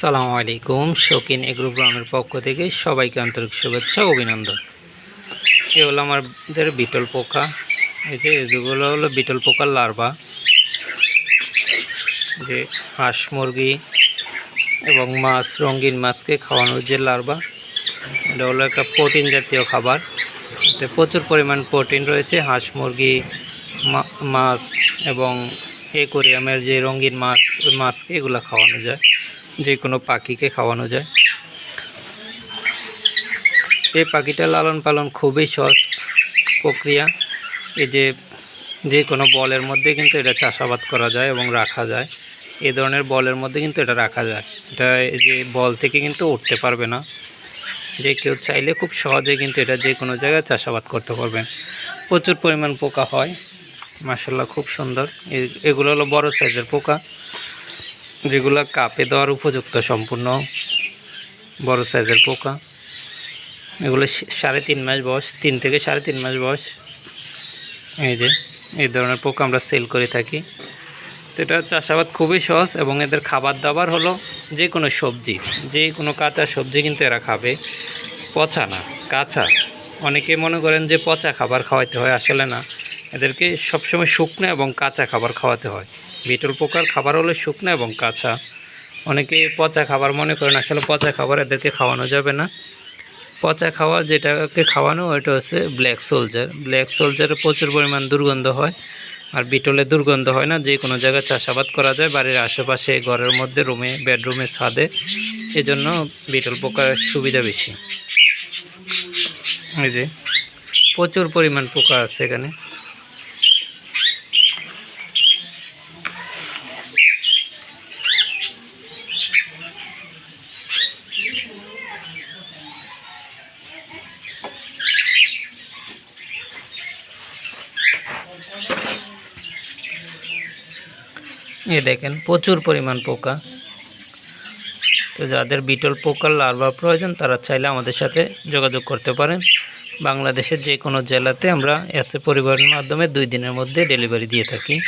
সালামু আলাইকুম। শৌকিন এগ্রো গ্রামের পক্ষ থেকে সবাইকে আন্তরিক শুভেচ্ছা অভিনন্দন। এ হলো আমাদের বিটল পোকা। এই যে যেগুলো হলো বিটল পোকার লার্ভা। যে হাঁস মুরগি এবং মাছ, রঙিন মাছকে খাওয়ানোর যে লার্ভা, এটা হলো একটা প্রোটিন জাতীয় খাবার। এতে প্রচুর পরিমাণ প্রোটিন রয়েছে, হাঁস মুরগি মাছ এবং এ একুরিয়ামের যে রঙিন মাছ ওই মাছকে এগুলো খাওয়ানো যায়। যে কোনো পাখিকে খাওয়ানো যায়। এই পাখিটা লালন পালন খুবই সহজ প্রক্রিয়া। এই যে যে কোনো বলের মধ্যে কিন্তু এটা চাষাবাদ করা যায় এবং রাখা যায়। এ ধরনের বলের মধ্যে কিন্তু এটা রাখা যায়। এটা যে বল থেকে কিন্তু উঠতে পারবে না। যে কেউ চাইলে খুব সহজে কিন্তু এটা যে কোনো জায়গায় চাষাবাদ করতে পারবেন প্রচুর পরিমাণ পোকা হয়। মাসাল্লাহ খুব সুন্দর। এগুলো হলো বড় সাইজের পোকা। যেগুলো কাপে দেওয়ার উপযুক্ত সম্পূর্ণ বড় সাইজের পোকা। এগুলো সাড়ে তিন মাস বয়স, তিন থেকে সাড়ে তিন মাস বয়স। এই যে, এই ধরনের পোকা আমরা সেল করে থাকি। তো এটা চাষাবাদ খুবই সহজ এবং এদের খাবার দাবার হলো যে কোনো সবজি যে কোনো কাঁচা সবজি কিন্তু এরা খাবে। পচা না, কাঁচা। অনেকে মনে করেন যে পচা খাবার খাওয়াতে হয়, আসলে না। এদেরকে সবসময় শুকনো এবং কাঁচা খাবার খাওয়াতে হয়। বিটল পোকার খাবার হলো শুকনো এবং কাঁচা। অনেকে পচা খাবার মনে করেন, আসলে পচা খাবার এদেরকে খাওয়ানো যাবে না। পচা খাবার যেটাকে খাওয়ানো, ওইটা হচ্ছে ব্ল্যাক সোলজার ব্ল্যাক সোলজারে প্রচুর পরিমাণ দুর্গন্ধ হয়, আর বিটলে দুর্গন্ধ হয় না। যে কোনো জায়গায় চাষাবাদ করা যায়, বাড়ির আশেপাশে, ঘরের মধ্যে, রুমে বেডরুমে ছাদে। এজন্য বিটল পোকার সুবিধা বেশি। এই যে, প্রচুর পরিমাণ পোকা আছে এখানে। এ দেখেন, প্রচুর পরিমাণ পোকা। তো যাদের বিটল পোকার লার্ভা প্রয়োজন, তারা চাইলে আমাদের সাথে যোগাযোগ করতে পারেন। বাংলাদেশের যে কোনো জেলাতে আমরা এসে পরিবহনের মাধ্যমে দুই দিনের মধ্যে ডেলিভারি দিয়ে থাকি।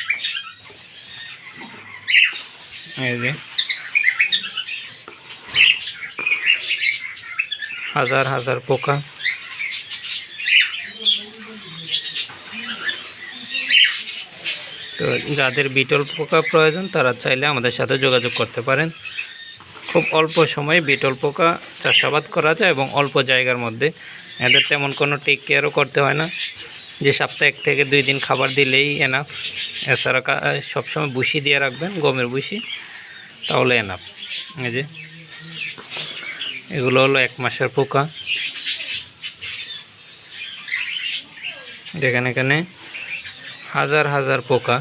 হাজার হাজার পোকা। তো যাদের বিটল পোকা প্রয়োজন, তারা চাইলে আমাদের সাথে যোগাযোগ করতে পারেন। খুব অল্প সময়ে বিটল পোকা চাষাবাদ করা যায় এবং অল্প জায়গার মধ্যে। এদের তেমন কোনো টেক কেয়ারও করতে হয় না। যে সপ্তাহে এক থেকে দুই দিন খাবার দিলেই এনাফ এছাড়া সবসময় বুসি দিয়ে রাখবেন, গমের বুসি তাহলে এনাফ এই যে, এগুলো হলো এক মাসের পোকা। দেখেন এখানে হাজার হাজার পোকা।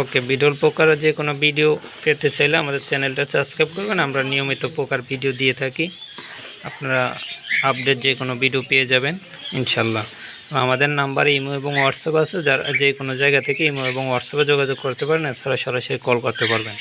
ওকে বিডল পোকার যে কোনো ভিডিও পেতে চাইলে আমাদের চ্যানেলটা সাবস্ক্রাইব করবেন। আমরা নিয়মিত পোকার ভিডিও দিয়ে থাকি। আপনারা আপডেট যে কোনো ভিডিও পেয়ে যাবেন, ইনশাল্লাহ। আমাদের নাম্বার ইমো এবং হোয়াটসঅ্যাপ আছে, যারা যে কোনো জায়গা থেকে ইমো এবং হোয়াটসঅ্যাপে যোগাযোগ করতে পারেন, এছাড়া সরাসরি কল করতে পারবেন।